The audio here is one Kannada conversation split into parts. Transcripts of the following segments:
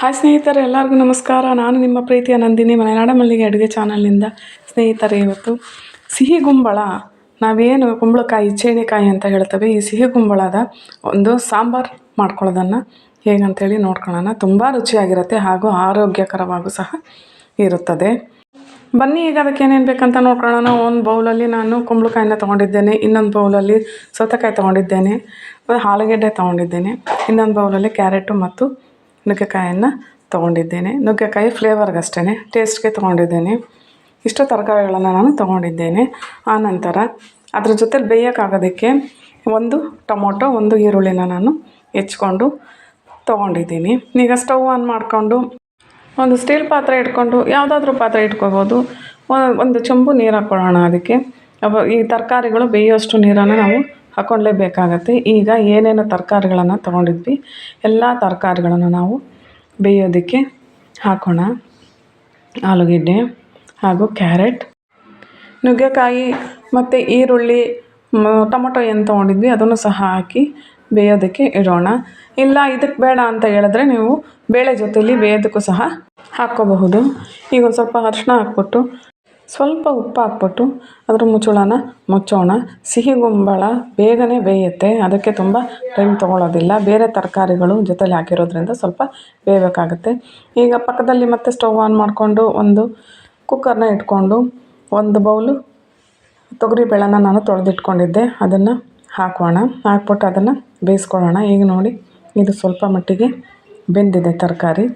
ಹಾಯ್ ಸ್ನೇಹಿತರೆ, ಎಲ್ಲರಿಗೂ ನಮಸ್ಕಾರ. ನಾನು ನಿಮ್ಮ ಪ್ರೀತಿಯ ನಂದಿನಿ ಮಲೆನಾಡ ಮಲ್ಲಿಗೆ ಅಡುಗೆ ಚಾನಲ್ನಿಂದ ಸ್ನೇಹಿತರೆ. ಇವತ್ತು ಸಿಹಿ ಗುಂಬಳ, ನಾವೇನು ಕುಂಬಳಕಾಯಿ ಚೇಣಿಕಾಯಿ ಅಂತ ಹೇಳ್ತೇವೆ. ಈ ಸಿಹಿ ಗುಂಬಳದ ಒಂದು ಸಾಂಬಾರು ಮಾಡ್ಕೊಳ್ಳೋದನ್ನು ಹೇಗಂತೇಳಿ ನೋಡ್ಕೊಳ್ಳೋಣ. ತುಂಬ ರುಚಿಯಾಗಿರುತ್ತೆ ಹಾಗೂ ಆರೋಗ್ಯಕರವಾಗೂ ಸಹ ಇರುತ್ತದೆ. ಬನ್ನಿ, ಈಗ ಅದಕ್ಕೆ ಏನೇನು ಬೇಕಂತ ನೋಡ್ಕೊಳ್ಳೋಣ. ಒಂದು ಬೌಲಲ್ಲಿ ನಾನು ಕುಂಬಳಕಾಯಿನ ತೊಗೊಂಡಿದ್ದೇನೆ. ಇನ್ನೊಂದು ಬೌಲಲ್ಲಿ ಸೌತೆಕಾಯಿ ತೊಗೊಂಡಿದ್ದೇನೆ. ಆಲೂಗೆಡ್ಡೆ ತೊಗೊಂಡಿದ್ದೇನೆ. ಇನ್ನೊಂದು ಬೌಲಲ್ಲಿ ಕ್ಯಾರೆಟು ಮತ್ತು ನುಗ್ಗೆಕಾಯನ್ನು ತೊಗೊಂಡಿದ್ದೇನೆ. ನುಗ್ಗೆಕಾಯಿ ಫ್ಲೇವರ್ಗಷ್ಟೇ ಟೇಸ್ಟ್ಗೆ ತೊಗೊಂಡಿದ್ದೇನೆ. ಇಷ್ಟು ತರಕಾರಿಗಳನ್ನು ನಾನು ತೊಗೊಂಡಿದ್ದೇನೆ. ಆನಂತರ ಅದ್ರ ಜೊತೆ ಬೇಯೋಕ್ಕಾಗೋದಕ್ಕೆ ಒಂದು ಟೊಮೊಟೊ, ಒಂದು ಈರುಳ್ಳಿನ ನಾನು ಹೆಚ್ಕೊಂಡು ತೊಗೊಂಡಿದ್ದೀನಿ. ಈಗ ಸ್ಟವ್ ಆನ್ ಮಾಡಿಕೊಂಡು ಒಂದು ಸ್ಟೀಲ್ ಪಾತ್ರೆ ಇಟ್ಕೊಂಡು ಯಾವುದಾದ್ರೂ ಪಾತ್ರೆ ಇಟ್ಕೋಬೋದು. ಒಂದು ಚೆಂಬು ನೀರು ಹಾಕ್ಕೊಳ್ಳೋಣ ಅದಕ್ಕೆ. ಈ ತರಕಾರಿಗಳು ಬೇಯೋಷ್ಟು ನೀರನ್ನು ನಾವು ಹಾಕ್ಕೊಳ್ಳೇಬೇಕಾಗತ್ತೆ ಈಗ ಏನೇನು ತರಕಾರಿಗಳನ್ನು ತೊಗೊಂಡಿದ್ವಿ, ಎಲ್ಲ ತರಕಾರಿಗಳನ್ನು ನಾವು ಬೇಯೋದಕ್ಕೆ ಹಾಕೋಣ. ಆಲೂಗೆಡ್ಡೆ ಹಾಗೂ ಕ್ಯಾರೆಟ್, ನುಗ್ಗೆಕಾಯಿ ಮತ್ತು ಈರುಳ್ಳಿ ಟೊಮೊಟೊ ಏನು ತೊಗೊಂಡಿದ್ವಿ, ಅದನ್ನು ಸಹ ಹಾಕಿ ಬೇಯೋದಕ್ಕೆ ಇಡೋಣ. ಇಲ್ಲ ಇದಕ್ಕೆ ಬೇಡ ಅಂತ ಹೇಳಿದ್ರೆ ನೀವು ಬೇಳೆ ಜೊತೆಯಲ್ಲಿ ಬೇಯೋದಕ್ಕೂ ಸಹ ಹಾಕ್ಕೋಬಹುದು. ಈಗ ಒಂದು ಸ್ವಲ್ಪ ಅರಿಶಿನ ಹಾಕ್ಬಿಟ್ಟು ಸ್ವಲ್ಪ ಉಪ್ಪು ಹಾಕ್ಬಿಟ್ಟು ಅದರ ಮುಚ್ಚಳನ ಮುಚ್ಚೋಣ. ಸಿಹಿ ಗುಂಬಳ ಬೇಗನೆ ಬೇಯುತ್ತೆ. ಅದಕ್ಕೆ ತುಂಬ ಟೈಮ್ ತೊಗೊಳ್ಳೋದಿಲ್ಲ ಬೇರೆ ತರಕಾರಿಗಳು ಜೊತೆಲಿ ಹಾಕಿರೋದ್ರಿಂದ ಸ್ವಲ್ಪ ಬೇಯಬೇಕಾಗುತ್ತೆ. ಈಗ ಪಕ್ಕದಲ್ಲಿ ಮತ್ತೆ ಸ್ಟವ್ ಆನ್ ಮಾಡಿಕೊಂಡು ಒಂದು ಕುಕ್ಕರ್ನ ಇಟ್ಕೊಂಡು ಒಂದು ಬೌಲು ತೊಗರಿ ಬೇಳೆನ ನಾನು ತೊಳೆದಿಟ್ಕೊಂಡಿದ್ದೆ. ಅದನ್ನು ಹಾಕೋಣ. ಹಾಕ್ಬಿಟ್ಟು ಅದನ್ನು ಬೇಯಿಸ್ಕೊಳ್ಳೋಣ. ಈಗ ನೋಡಿ, ಇದು ಸ್ವಲ್ಪ ಮಟ್ಟಿಗೆ ಬೆಂದಿದೆ ತರಕಾರಿ.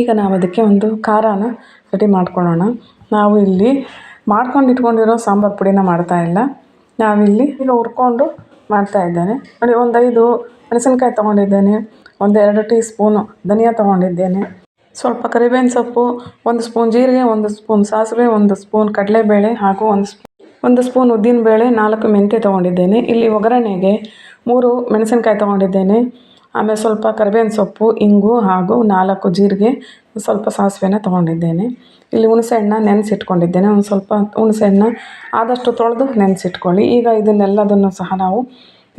ಈಗ ನಾವು ಅದಕ್ಕೆ ಒಂದು ಖಾರನ ರೆಡಿ ಮಾಡ್ಕೊಳ್ಳೋಣ. ನಾವು ಇಲ್ಲಿ ಮಾಡ್ಕೊಂಡು ಇಟ್ಕೊಂಡಿರೋ ಸಾಂಬಾರು ಪುಡಿನ ಮಾಡ್ತಾ ಇಲ್ಲ. ನಾವಿಲ್ಲಿ ಈಗ ಹುರ್ಕೊಂಡು ಮಾಡ್ತಾ ಇದ್ದೇನೆ. ನೋಡಿ ಒಂದು ಐದು ಮೆಣಸಿನ್ಕಾಯಿ ತೊಗೊಂಡಿದ್ದೇನೆ ಒಂದು ಎರಡು ಟೀ ಸ್ಪೂನು ಧನಿಯಾ ತೊಗೊಂಡಿದ್ದೇನೆ. ಸ್ವಲ್ಪ ಕರಿಬೇವಿನ ಸೊಪ್ಪು, ಒಂದು ಸ್ಪೂನ್ ಜೀರಿಗೆ, ಒಂದು ಸ್ಪೂನ್ ಸಾಸಿವೆ, ಒಂದು ಸ್ಪೂನ್ ಕಡಲೆಬೇಳೆ ಹಾಗೂ ಒಂದು ಸ್ಪೂನ್ ಒಂದು ಸ್ಪೂನ್ ಉದ್ದಿನಬೇಳೆ, ನಾಲ್ಕು ಮೆಂತ್ಯ ತೊಗೊಂಡಿದ್ದೇನೆ. ಇಲ್ಲಿ ಒಗ್ಗರಣೆಗೆ ಮೂರು ಮೆಣಸಿನ್ಕಾಯಿ ತೊಗೊಂಡಿದ್ದೇನೆ. ಆಮೇಲೆ ಸ್ವಲ್ಪ ಕರಿಬೇವಿನ ಸೊಪ್ಪು, ಇಂಗು ಹಾಗೂ ನಾಲ್ಕು ಜೀರಿಗೆ ಸ್ವಲ್ಪ ಸಾಸಿವೆನ ತೊಗೊಂಡಿದ್ದೇನೆ. ಇಲ್ಲಿ ಹುಣಸೆಹಣ್ಣು ನೆನೆಸಿಟ್ಕೊಂಡಿದ್ದೇನೆ. ಒಂದು ಸ್ವಲ್ಪ ಹುಣಸೆಹಣ್ಣ ಆದಷ್ಟು ತೊಳೆದು ನೆನೆಸಿಟ್ಕೊಳ್ಳಿ. ಈಗ ಇದನ್ನೆಲ್ಲದನ್ನು ಸಹ ನಾವು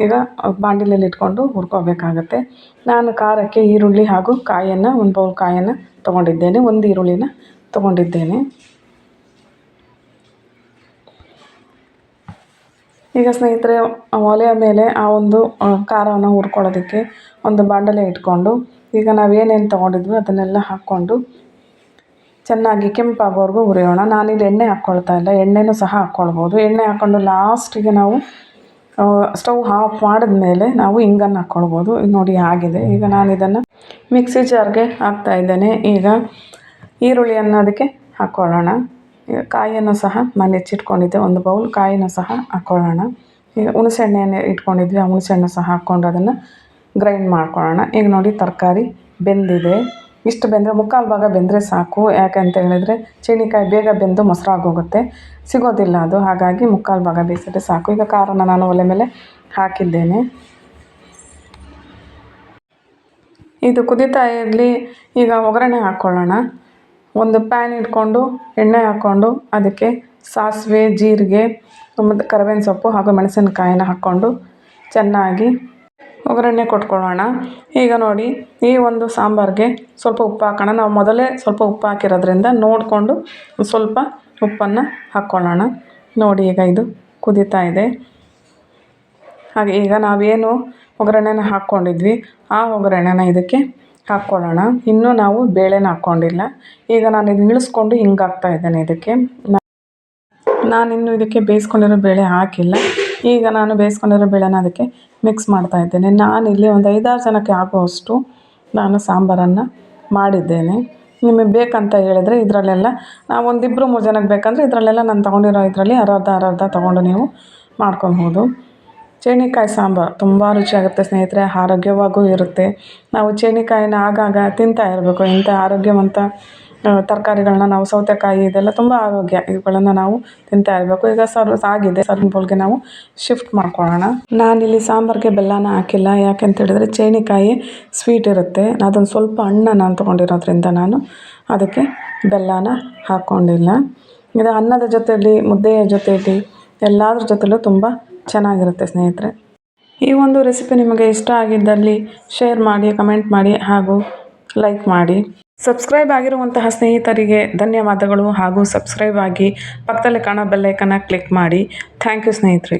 ಈಗ ಬಾಂಡಿಲಲ್ಲಿ ಇಟ್ಕೊಂಡು ಹುರ್ಕೋಬೇಕಾಗತ್ತೆ. ನಾನು ಖಾರಕ್ಕೆ ಈರುಳ್ಳಿ ಹಾಗೂ ಕಾಯನ್ನು ಒಂದು ಬೌಲ್ ಕಾಯನ್ನು ತೊಗೊಂಡಿದ್ದೇನೆ. ಒಂದು ಈರುಳ್ಳಿನ ತೊಗೊಂಡಿದ್ದೇನೆ. ಈಗ ಸ್ನೇಹಿತರೆ, ಒಲೆಯ ಮೇಲೆ ಆ ಒಂದು ಖಾರವನ್ನು ಹುರ್ಕೊಳ್ಳೋದಕ್ಕೆ ಒಂದು ಬಾಂಡಲೆ ಇಟ್ಕೊಂಡು ಈಗ ನಾವೇನೇನು ತೊಗೊಂಡಿದ್ವಿ ಅದನ್ನೆಲ್ಲ ಹಾಕ್ಕೊಂಡು ಚೆನ್ನಾಗಿ ಕೆಂಪಾಗೋವರೆಗೂ ಹುರಿಯೋಣ. ನಾನಿಲ್ಲಿ ಎಣ್ಣೆ ಹಾಕ್ಕೊಳ್ತಾ ಇಲ್ಲ, ಎಣ್ಣೆನೂ ಸಹ ಹಾಕ್ಕೊಳ್ಬೋದು. ಎಣ್ಣೆ ಹಾಕ್ಕೊಂಡು ಲಾಸ್ಟಿಗೆ ನಾವು ಸ್ಟವ್ ಆಫ್ ಮಾಡಿದ ಮೇಲೆ ನಾವು ಹಿಂಗನ್ನು ಹಾಕ್ಕೊಳ್ಬೋದು. ನೋಡಿ ಆಗಿದೆ. ಈಗ ನಾನು ಇದನ್ನು ಮಿಕ್ಸಿ ಜಾರ್ಗೆ ಹಾಕ್ತಾ ಇದ್ದೇನೆ. ಈಗ ಈರುಳ್ಳಿಯನ್ನು ಅದಕ್ಕೆ ಹಾಕ್ಕೊಳ್ಳೋಣ. ಈಗ ಕಾಯಿಯನ್ನು ಸಹ ನಾನು ಹೆಚ್ಚಿಟ್ಕೊಂಡಿದ್ದೆ. ಒಂದು ಬೌಲ್ ಕಾಯಿನೂ ಸಹ ಹಾಕ್ಕೊಳ್ಳೋಣ. ಈಗ ಹುಣಸೆಹಣ್ಣೆಯನ್ನು ಇಟ್ಕೊಂಡಿದ್ವಿ. ಆ ಹುಣಸೆಹಣ್ಣು ಸಹ ಹಾಕ್ಕೊಂಡು ಅದನ್ನು ಗ್ರೈಂಡ್ ಮಾಡ್ಕೊಳ್ಳೋಣ. ಈಗ ನೋಡಿ ತರಕಾರಿ ಬೆಂದಿದೆ. ಇಷ್ಟು ಬೆಂದರೆ ಮುಕ್ಕಾಲು ಭಾಗ ಬೆಂದರೆ ಸಾಕು. ಯಾಕೆ ಅಂತ ಹೇಳಿದರೆ ಚೀನಿಕಾಯಿ ಬೇಗ ಬೆಂದು ಮೊಸರಾಗೋಗುತ್ತೆ ಸಿಗೋದಿಲ್ಲ ಅದು. ಹಾಗಾಗಿ ಮುಕ್ಕಾಲು ಭಾಗ ಬೇಯಿಸಿದ್ರೆ ಸಾಕು. ಈಗ ಖಾರನ ನಾನು ಒಲೆ ಮೇಲೆ ಹಾಕಿದ್ದೇನೆ. ಇದು ಕುದೀತಾ ಇರಲಿ. ಈಗ ಒಗ್ಗರಣೆ ಹಾಕ್ಕೊಳ್ಳೋಣ ಒಂದು ಪ್ಯಾನ್ ಇಟ್ಕೊಂಡು, ಎಣ್ಣೆ ಹಾಕ್ಕೊಂಡು ಅದಕ್ಕೆ ಸಾಸಿವೆ, ಜೀರಿಗೆ, ಮತ್ತು ಕರಿಬೇವಿನ ಸೊಪ್ಪು ಹಾಗೂ ಮೆಣಸಿನಕಾಯಿನ ಹಾಕ್ಕೊಂಡು ಚೆನ್ನಾಗಿ ಒಗ್ಗರಣೆ ಕೊಟ್ಕೊಳ್ಳೋಣ. ಈಗ ನೋಡಿ, ಈ ಒಂದು ಸಾಂಬಾರಿಗೆ ಸ್ವಲ್ಪ ಉಪ್ಪು ಹಾಕೋಣ. ನಾವು ಮೊದಲೇ ಸ್ವಲ್ಪ ಉಪ್ಪು ಹಾಕಿರೋದ್ರಿಂದ ನೋಡಿಕೊಂಡು ಸ್ವಲ್ಪ ಉಪ್ಪನ್ನು ಹಾಕ್ಕೊಳ್ಳೋಣ. ನೋಡಿ, ಈಗ ಇದು ಕುದೀತಾ ಇದೆ. ಹಾಗೆ ಈಗ ನಾವೇನು ಒಗ್ಗರಣೆನ ಹಾಕ್ಕೊಂಡಿದ್ವಿ, ಆ ಒಗ್ಗರಣೆನ ಇದಕ್ಕೆ ಹಾಕ್ಕೊಳ್ಳೋಣ. ಇನ್ನೂ ನಾವು ಬೇಳೆನ ಹಾಕ್ಕೊಂಡಿಲ್ಲ. ಈಗ ನಾನು ಇದು ಇಳಿಸ್ಕೊಂಡು ಹಿಂಗೆ ಹಾಕ್ತಾ ಇದ್ದೇನೆ ಇದಕ್ಕೆ. ನಾನು ನಾನಿನ್ನು ಇದಕ್ಕೆ ಬೇಯಿಸ್ಕೊಂಡಿರೋ ಬೇಳೆ ಹಾಕಿಲ್ಲ. ಈಗ ನಾನು ಬೇಯಿಸ್ಕೊಂಡಿರೋ ಬೇಳೆನ ಅದಕ್ಕೆ ಮಿಕ್ಸ್ ಮಾಡ್ತಾ ಇದ್ದೇನೆ. ನಾನು ಇಲ್ಲಿ ಒಂದು ಐದಾರು ಜನಕ್ಕೆ ಆಗುವಷ್ಟು ನಾನು ಸಾಂಬಾರನ್ನು ಮಾಡಿದ್ದೇನೆ. ನಿಮಗೆ ಬೇಕಂತ ಹೇಳಿದ್ರೆ ಇದರಲ್ಲೆಲ್ಲ ನಾವು ಒಂದಿಬ್ಬರು ಮೂರು ಜನಕ್ಕೆ ಬೇಕಂದರೆ ಇದರಲ್ಲೆಲ್ಲ ನಾನು ತೊಗೊಂಡಿರೋ ಇದರಲ್ಲಿ ಅರ್ಧ ಅರ್ಧ ತೊಗೊಂಡು ನೀವು ಮಾಡ್ಕೊಬೋದು ಚೇಣಿಕಾಯಿ ಸಾಂಬಾರು ತುಂಬ ರುಚಿಯಾಗುತ್ತೆ ಸ್ನೇಹಿತರೆ, ಆರೋಗ್ಯವಾಗೂ ಇರುತ್ತೆ. ನಾವು ಚೇಣಿಕಾಯಿನ ಆಗಾಗ ತಿಂತಾ ಇರಬೇಕು. ಇಂಥ ಆರೋಗ್ಯವಂತ ತರಕಾರಿಗಳನ್ನ ನಾವು ಸೌತೆಕಾಯಿ ಇದೆಲ್ಲ ತುಂಬ ಆರೋಗ್ಯ, ಇವುಗಳನ್ನು ನಾವು ತಿಂತಾ ಇರಬೇಕು. ಈಗ ಸರ್ವ್ ಆಗಿದೆ. ಸರ್ವಿಂಗ್ ಬೌಲ್ಗೆ ನಾವು ಶಿಫ್ಟ್ ಮಾಡ್ಕೊಳ್ಳೋಣ. ನಾನಿಲ್ಲಿ ಸಾಂಬಾರಿಗೆ ಬೆಲ್ಲನ ಹಾಕಿಲ್ಲ. ಯಾಕೆಂತ ಹೇಳಿದ್ರೆ ಚೇಣಿಕಾಯಿ ಸ್ವೀಟ್ ಇರುತ್ತೆ. ಅದೊಂದು ಸ್ವಲ್ಪ ಅಣ್ಣ ನಾನು ತೊಗೊಂಡಿರೋದ್ರಿಂದ ನಾನು ಅದಕ್ಕೆ ಬೆಲ್ಲನ ಹಾಕ್ಕೊಂಡಿಲ್ಲ ಇದು ಅನ್ನದ ಜೊತೆಯಲ್ಲಿ ಮುದ್ದೆಯ ಜೊತೆಯಲ್ಲಿ ಎಲ್ಲದ್ರ ಜೊತೆಲೂ ತುಂಬ ಚೆನ್ನಾಗಿರುತ್ತೆ ಸ್ನೇಹಿತರೆ. ಈ ಒಂದು ರೆಸಿಪಿ ನಿಮಗೆ ಇಷ್ಟ ಆಗಿದ್ದಲ್ಲಿ ಶೇರ್ ಮಾಡಿ ಕಮೆಂಟ್ ಮಾಡಿ ಹಾಗೂ ಲೈಕ್ ಮಾಡಿ. ಸಬ್ಸ್ಕ್ರೈಬ್ ಆಗಿರುವಂತಹ ಸ್ನೇಹಿತರಿಗೆ ಧನ್ಯವಾದಗಳು ಹಾಗೂ ಸಬ್ಸ್ಕ್ರೈಬ್ ಆಗಿ ಪಕ್ಕದಲ್ಲಿ ಕಾಣೋ ಬೆಲ್ಲೈಕನ್ನ ಕ್ಲಿಕ್ ಮಾಡಿ. ಥ್ಯಾಂಕ್ ಯು ಸ್ನೇಹಿತರೆ.